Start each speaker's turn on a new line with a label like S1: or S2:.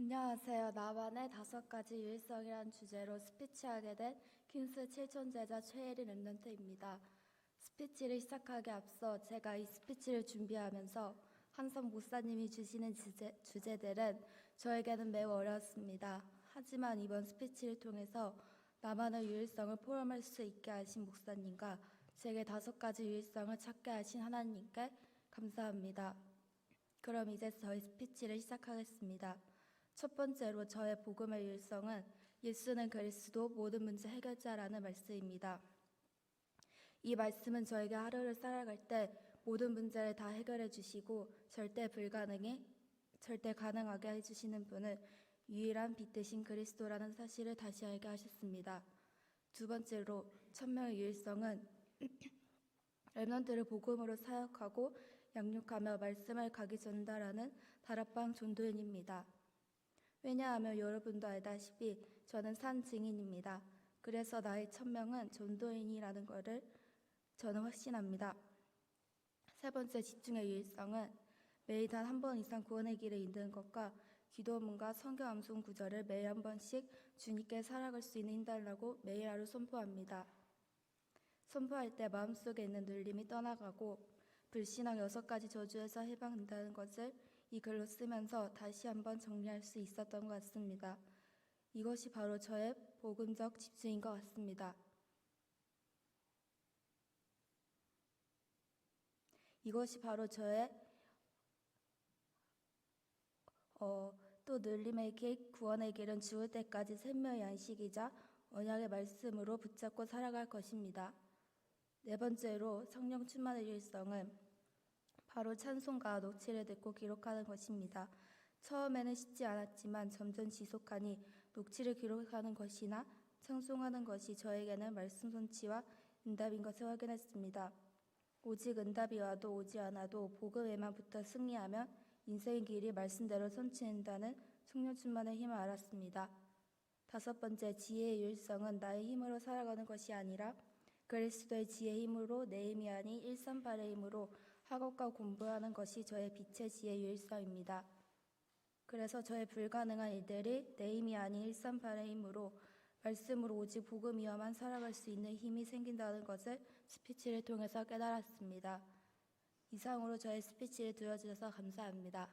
S1: 안녕하세요. 나만의 다섯 가지 유일성이라는 주제로 스피치하게 된 퀸스 7천 제자 최혜리 랩런트입니다. 스피치를 시작하기 앞서 제가 이 스피치를 준비하면서 항상 목사님이 주시는 주제, 주제들은 저에게는 매우 어려웠습니다. 하지만 이번 스피치를 통해서 나만의 유일성을 포럼할 수 있게 하신 목사님과 제게 다섯 가지 유일성을 찾게 하신 하나님께 감사합니다. 그럼 이제 저희 스피치를 시작하겠습니다. 첫 번째로 저의 복음의 유일성은 예수는 그리스도 모든 문제 해결자라는 말씀입니다. 이 말씀은 저에게 하루를 살아갈 때 모든 문제를 다 해결해 주시고 절대 불가능에 절대 가능하게 해 주시는 분은 유일한 빛 대신 그리스도라는 사실을 다시 알게 하셨습니다. 두 번째로 천명의 유일성은 랩런트를 복음으로 사역하고 양육하며 말씀을 각이 전달하는 다락방 전도인입니다. 왜냐하면 여러분도 알다시피 저는 산 증인입니다. 그래서 나의 천명은 전도인이라는 것을 저는 확신합니다. 세 번째 집중의 유일성은 매일 단 한 번 이상 구원의 길을 잇는 것과 기도문과 성경 암송 구절을 매일 한 번씩 주님께 살아갈 수 있는 힘달라고 매일 하루 선포합니다. 선포할 때 마음속에 있는 눌림이 떠나가고 불신앙 여섯 가지 저주에서 해방된다는 것을 이 글로 쓰면서 다시 한번 정리할 수 있었던 것 같습니다. 이것이 바로 저의 복음적 집중인 것 같습니다. 이것이 바로 저의 어, 또 늘림의 길, 구원의 길은 죽을 때까지 생명의 안식이자 언약의 말씀으로 붙잡고 살아갈 것입니다. 네 번째로 성령 충만의 일성은 바로 찬송과 녹취를 듣고 기록하는 것입니다. 처음에는 쉽지 않았지만 점점 지속하니 녹취를 기록하는 것이나 찬송하는 것이 저에게는 말씀 손치와 응답인 것을 확인했습니다. 오직 응답이 와도 오지 않아도 복음에만 붙어 승리하면 인생의 길이 말씀대로 손치는다는 성령 충만의 힘을 알았습니다. 다섯 번째 지혜의 유일성은 나의 힘으로 살아가는 것이 아니라 그리스도의 지혜의 힘으로 내 힘이 아닌 일삼팔의 힘으로 학업과 공부하는 것이 저의 빛의 지혜의 유일성입니다. 그래서 저의 불가능한 일들이 내 힘이 아닌 일삼팔의 힘으로 말씀으로 오직 복음이어만 살아갈 수 있는 힘이 생긴다는 것을 스피치를 통해서 깨달았습니다. 이상으로 저의 스피치를 들어주셔서 감사합니다.